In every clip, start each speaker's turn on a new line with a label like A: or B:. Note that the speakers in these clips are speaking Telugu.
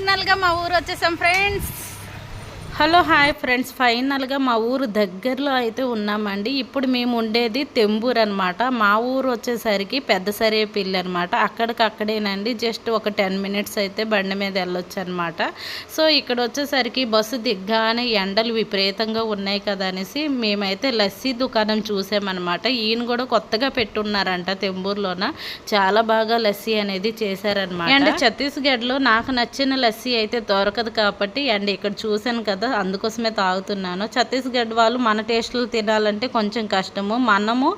A: ఫైనల్గా మా ఊరు వచ్చేసాం ఫ్రెండ్స్.
B: Hello hi friends. ఫైనల్గా మా ఊరు దగ్గరలో అయితే ఉన్నామండి. ఇప్పుడు మేము ఉండేది తెంబూరు అనమాట మా ఊరు వచ్చేసరికి పెద్ద సరేపల్లి అనమాట అక్కడికక్కడేనండి. జస్ట్ ఒక టెన్ మినిట్స్ అయితే బండి మీద వెళ్ళొచ్చు అనమాట సో ఇక్కడ వచ్చేసరికి బస్సు దిగ్గానే ఎండలు విపరీతంగా ఉన్నాయి కదా అనేసి మేమైతే లస్సీ దుకాణం చూసామన్నమాట. ఈయన కూడా కొత్తగా పెట్టున్నారంట తెంబూరులోన. చాలా బాగా లస్సీ అనేది చేశారనమాట అండ్ ఛత్తీస్గఢ్లో నాకు నచ్చిన లస్సీ అయితే దొరకదు కాబట్టి అండ్ ఇక్కడ చూశాను కదా అందుకోసమే తాగుతున్నాను. ఛత్తీస్గఢ్ వాళ్ళు మన టేస్టులు తినాలంటే కొంచెం కష్టము. మనము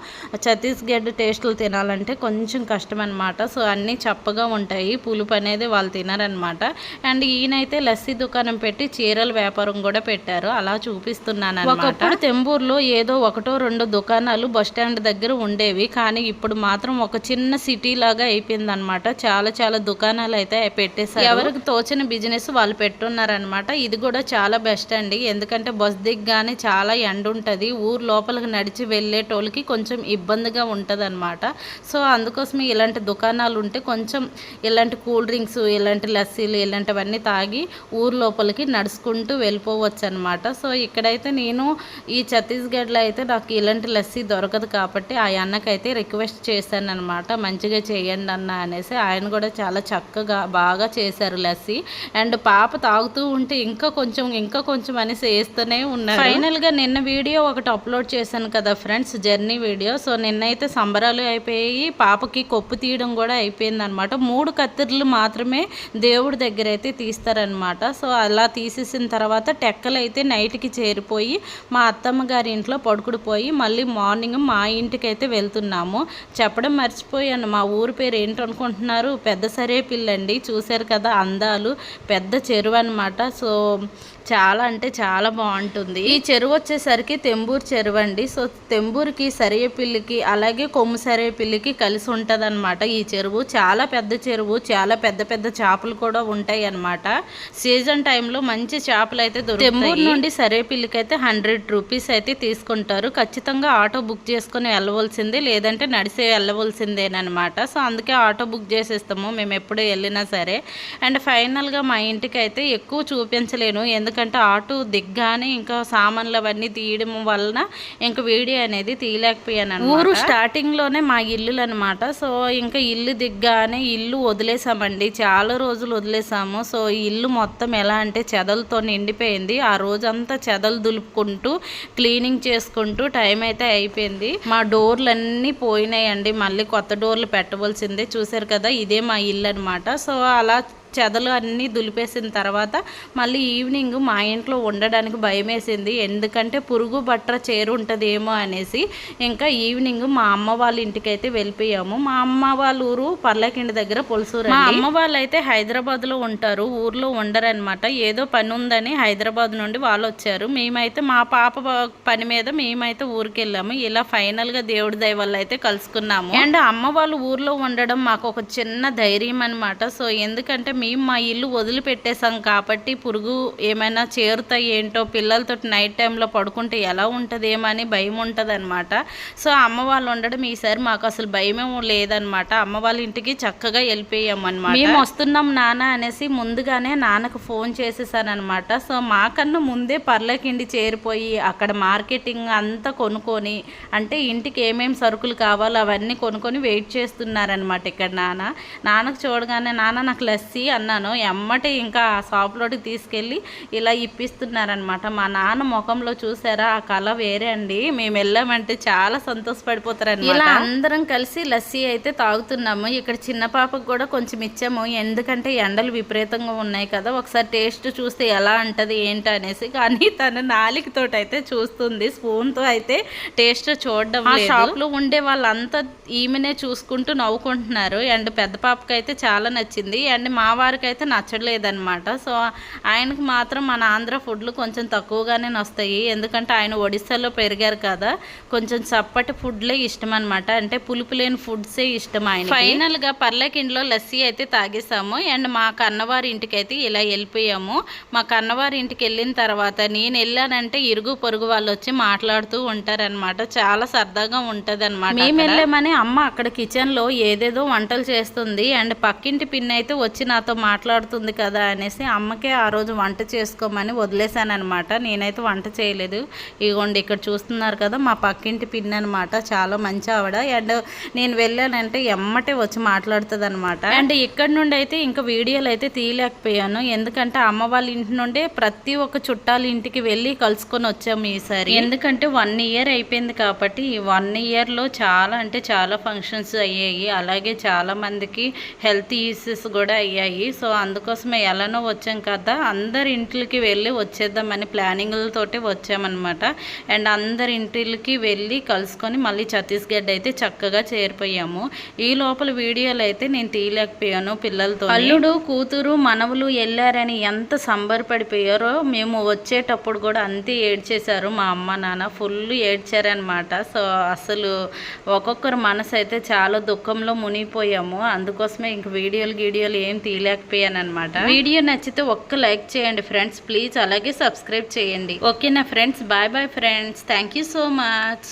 B: ఛత్తీస్గఢ్ టేస్టులు తినాలంటే కొంచెం కష్టం అనమాట సో అన్నీ చప్పగా ఉంటాయి. పులుపు అనేది వాళ్ళు తినారనమాట అండ్ ఈయనైతే లస్సీ దుకాణం పెట్టి చీరల వ్యాపారం కూడా పెట్టారు. అలా చూపిస్తున్నాను ఒకప్పుడు తెంబూరులో ఏదో ఒకటో రెండు దుకాణాలు బస్ స్టాండ్ దగ్గర ఉండేవి. కానీ ఇప్పుడు మాత్రం ఒక చిన్న సిటీ లాగా అయిపోయింది అనమాట చాలా చాలా దుకాణాలు అయితే పెట్టేశారు. ఎవరికి తోచిన బిజినెస్ వాళ్ళు పెట్టున్నారనమాట ఇది కూడా చాలా బెస్ట్. అండి. ఎందుకంటే బస్ దిగ్గానే చాలా ఎండ ఉంటుంది. ఊరు లోపలికి నడిచి వెళ్ళేటోళ్ళకి కొంచెం ఇబ్బందిగా ఉంటుంది అనమాట సో అందుకోసమే ఇలాంటి దుకాణాలు ఉంటే కొంచెం ఇలాంటి కూల్ డ్రింక్స్ ఇలాంటి లస్సీలు ఇలాంటివన్నీ తాగి ఊరు లోపలికి నడుచుకుంటూ వెళ్ళిపోవచ్చు అనమాట సో ఇక్కడైతే నేను ఈ ఛత్తీస్గఢ్లో అయితే నాకు ఇలాంటి లస్సీ దొరకదు కాబట్టి ఆ అన్నకైతే రిక్వెస్ట్ చేశాను అనమాట మంచిగా చేయండి అన్న అనేసి ఆయన కూడా చాలా చక్కగా బాగా చేశారు లస్సీ. అండ్ పాప తాగుతూ ఉంటే ఇంకా కొంచెం ఇంకా కొంచెం అనేసి వేస్తూనే ఉన్నారు. ఫైనల్గా నిన్న వీడియో ఒకటి అప్లోడ్ చేశాను కదా ఫ్రెండ్స్ జర్నీ వీడియో. సో నిన్నైతే సంబరాలు అయిపోయి పాపకి కొప్పు తీయడం కూడా అయిపోయింది అనమాట మూడు కత్తిర్లు మాత్రమే దేవుడి దగ్గర అయితే తీస్తారనమాట సో అలా తీసేసిన తర్వాత టెక్కలు అయితే నైట్కి చేరిపోయి మా అత్తమ్మ గారి ఇంట్లో పడుకుడిపోయి మళ్ళీ మార్నింగ్ మా ఇంటికి అయితే వెళ్తున్నాము. చెప్పడం మర్చిపోయాను మా ఊరు పేరు ఏంటనుకుంటున్నారు? పెద్ద సరే పిల్లండి చూశారు కదా అందాలు పెద్ద చెరువు అనమాట సో చాలా అంటే చాలా బాగుంటుంది. ఈ చెరువు వచ్చేసరికి తెంబూరు చెరువు అండి. సో తెంబూరుకి సరియపిల్లికి అలాగే కొమ్ము సరియపిల్లికి కలిసి ఉంటుంది అనమాట ఈ చెరువు. చాలా పెద్ద చెరువు చాలా పెద్ద పెద్ద చేపలు కూడా ఉంటాయి అనమాట సీజన్ టైంలో మంచి చేపలు అయితే దొరుకుతాయి. తెంబూరు నుండి సరేపిల్లికి అయితే హండ్రెడ్ రూపీస్ అయితే తీసుకుంటారు. ఖచ్చితంగా ఆటో బుక్ చేసుకుని వెళ్ళవలసిందే లేదంటే నడిసే వెళ్ళవలసిందేనమాట సో అందుకే ఆటో బుక్ చేసేస్తాము. మేము ఎప్పుడు వెళ్ళినా సరే. అండ్ ఫైనల్గా మా ఇంటికి అయితే ఎక్కువ చూపించలేను. ఎందుకంటే ఆటో దిగ్గానే ఇంకా సామాన్లు అవన్నీ తీయడం వలన ఇంకా వీడియో అనేది తీయలేకపోయాను ఊరు స్టార్టింగ్లోనే మా ఇల్లులు అనమాట సో ఇంకా ఇల్లు దిగ్గానే ఇల్లు వదిలేసామండి. చాలా రోజులు వదిలేసాము. సో ఇల్లు మొత్తం ఎలా అంటే చెదలతో నిండిపోయింది. ఆ రోజంతా చెదలు దులుపుకుంటూ క్లీనింగ్ చేసుకుంటూ టైం అయితే అయిపోయింది. మా డోర్లన్నీ పోయినాయండి. మళ్ళీ కొత్త డోర్లు పెట్టవలసిందే. చూసారు కదా ఇదే మా ఇల్లు అనమాట సో అలా చెదలు అన్నీ దులిపేసిన తర్వాత మళ్ళీ ఈవినింగ్ మా ఇంట్లో ఉండడానికి భయం వేసింది ఎందుకంటే పురుగు బట్ర చేరు ఉంటుందేమో అనేసి ఇంకా ఈవినింగ్ మా అమ్మ వాళ్ళ ఇంటికి అయితే వెళ్ళిపోయాము. మా అమ్మ వాళ్ళ ఊరు పర్లకిండి దగ్గర పొలసూరు మా అమ్మ వాళ్ళు అయితే హైదరాబాద్లో ఉంటారు. ఊర్లో ఉండరనమాట ఏదో పని ఉందని హైదరాబాద్ నుండి వాళ్ళు వచ్చారు మేమైతే మా పాప పని మీద మేమైతే ఊరికి వెళ్ళాము ఇలా ఫైనల్గా దేవుడి దయ వల్ల అయితే కలుసుకున్నాము. అండ్ అమ్మ వాళ్ళు ఊర్లో ఉండడం మాకు ఒక చిన్న ధైర్యం అనమాట సో ఎందుకంటే మేము మా ఇల్లు వదిలిపెట్టేసాం కాబట్టి పురుగు ఏమైనా చేరుతాయి ఏంటో పిల్లలతో నైట్ టైంలో పడుకుంటే ఎలా ఉంటుందేమో అని భయం ఉంటుంది అనమాట సో అమ్మ వాళ్ళు ఉండడం ఈసారి మాకు అసలు భయమే లేదనమాట అమ్మ వాళ్ళ ఇంటికి చక్కగా వెళ్ళిపోయాం అనమాట మేము వస్తున్నాం నాన్న అనేసి ముందుగానే నాన్నకు ఫోన్ చేసేసానమాట సో మాకన్నా ముందే పర్లకిండి చేరిపోయి అక్కడ మార్కెటింగ్ అంతా కొనుక్కొని అంటే ఇంటికి ఏమేమి సరుకులు కావాలో అవన్నీ కొనుక్కొని వెయిట్ చేస్తున్నారనమాట ఇక్కడ నాన్న. నాన్నకు చూడగానే నాన్న నాకు లస్సీ అన్నాను. ఎమ్మటి ఇంకా ఆ షాప్లోకి తీసుకెళ్ళి ఇలా ఇప్పిస్తున్నారనమాట మా నాన్న ముఖంలో చూసారా? ఆ కళ వేరే అండి. మేము వెళ్ళామంటే చాలా సంతోషపడిపోతారు ఇలా అందరం కలిసి లస్సీ అయితే తాగుతున్నాము. ఇక్కడ చిన్న పాపకు కూడా కొంచెం ఇచ్చాము. ఎందుకంటే ఎండలు విపరీతంగా ఉన్నాయి కదా. ఒకసారి టేస్ట్ చూస్తే ఎలా అంటది ఏంటి అనేసి. కానీ తన నాలికతోటి అయితే చూస్తుంది. స్పూన్తో అయితే టేస్ట్ చూడడం ఆ షాప్లో ఉండే వాళ్ళంతా ఈమెనే చూసుకుంటూ నవ్వుకుంటున్నారు. అండ్ పెద్ద పాపకి అయితే చాలా నచ్చింది. అండ్ మా వారికి అయితే నచ్చలేదన్నమాట సో ఆయనకు మాత్రం మన ఆంధ్ర ఫుడ్లు కొంచెం తక్కువగానే వస్తాయి ఎందుకంటే ఆయన ఒడిస్సాలో పెరిగారు కదా కొంచెం చప్పటి ఫుడ్లే ఇష్టం అనమాట అంటే పులుపు లేని ఫుడ్సే ఇష్టం ఆయన ఫైనల్గా పర్లకిండ్లో లస్సీ అయితే తాగేసాము అండ్ మా కన్నవారి ఇంటికి అయితే ఇలా వెళ్ళిపోయాము. మా కన్నవారి ఇంటికి వెళ్ళిన తర్వాత నేను వెళ్ళానంటే ఇరుగు పొరుగు వాళ్ళు వచ్చి మాట్లాడుతూ ఉంటారనమాట చాలా సరదాగా ఉంటుంది అనమాట మేము వెళ్ళామని అమ్మ అక్కడ కిచెన్లో ఏదేదో వంటలు చేస్తుంది. అండ్ పక్కింటి పిన్ అయితే వచ్చి నాతో నాతో మాట్లాడుతుంది కదా అనేసి అమ్మకే ఆ రోజు వంట చేసుకోమని వదిలేశాను అనమాట నేనైతే వంట చేయలేదు. ఇగోండి ఇక్కడ చూస్తున్నారు కదా మా పక్కింటి పిన్ అనమాట చాలా మంచి ఆవిడ. అండ్ నేను వెళ్ళానంటే ఎమ్మటే వచ్చి మాట్లాడుతుంది అనమాట అండ్ ఇక్కడ నుండి అయితే ఇంకా వీడియోలు అయితే తీయలేకపోయాను. ఎందుకంటే అమ్మ వాళ్ళ ఇంటి నుండే ప్రతి ఒక్క చుట్టాల ఇంటికి వెళ్ళి కలుసుకొని వచ్చాము ఈసారి. ఎందుకంటే వన్ ఇయర్ అయిపోయింది కాబట్టి ఈ వన్ ఇయర్లో చాలా అంటే చాలా ఫంక్షన్స్ అయ్యాయి. అలాగే చాలా మందికి హెల్త్ ఇష్యూస్ కూడా అయ్యాయి. సో అందుకోసమే ఎలానో వచ్చాం కదా. అందరి ఇంట్లకి వెళ్ళి వచ్చేద్దామని ప్లానింగ్లతోటి వచ్చామన్నమాట. అండ్ అందరి ఇంటికి వెళ్ళి కలుసుకొని మళ్ళీ ఛత్తీస్గఢ్ అయితే చక్కగా చేరిపోయాము. ఈ లోపల వీడియోలు అయితే నేను తీయలేకపోయాను పిల్లలతో అల్లుడు కూతురు మనవలు వెళ్ళారని ఎంత సంబరపడిపోయారో మేము వచ్చేటప్పుడు కూడా అంతే ఏడ్చేశారు మా అమ్మ నాన్న ఫుల్ ఏడ్చారనమాట సో అసలు ఒక్కొక్కరు మనసు అయితే చాలా దుఃఖంలో మునిగిపోయాము. అందుకోసమే ఇంక వీడియోలు గీడియోలు ఏం తీయలేదు. తీయలేకపోయాను అనమాట వీడియో నచ్చితే ఒక్క లైక్ చేయండి ఫ్రెండ్స్. ప్లీజ్ అలాగే సబ్స్క్రైబ్ చేయండి. ఓకేనా friends? Bye bye friends. Thank you so much.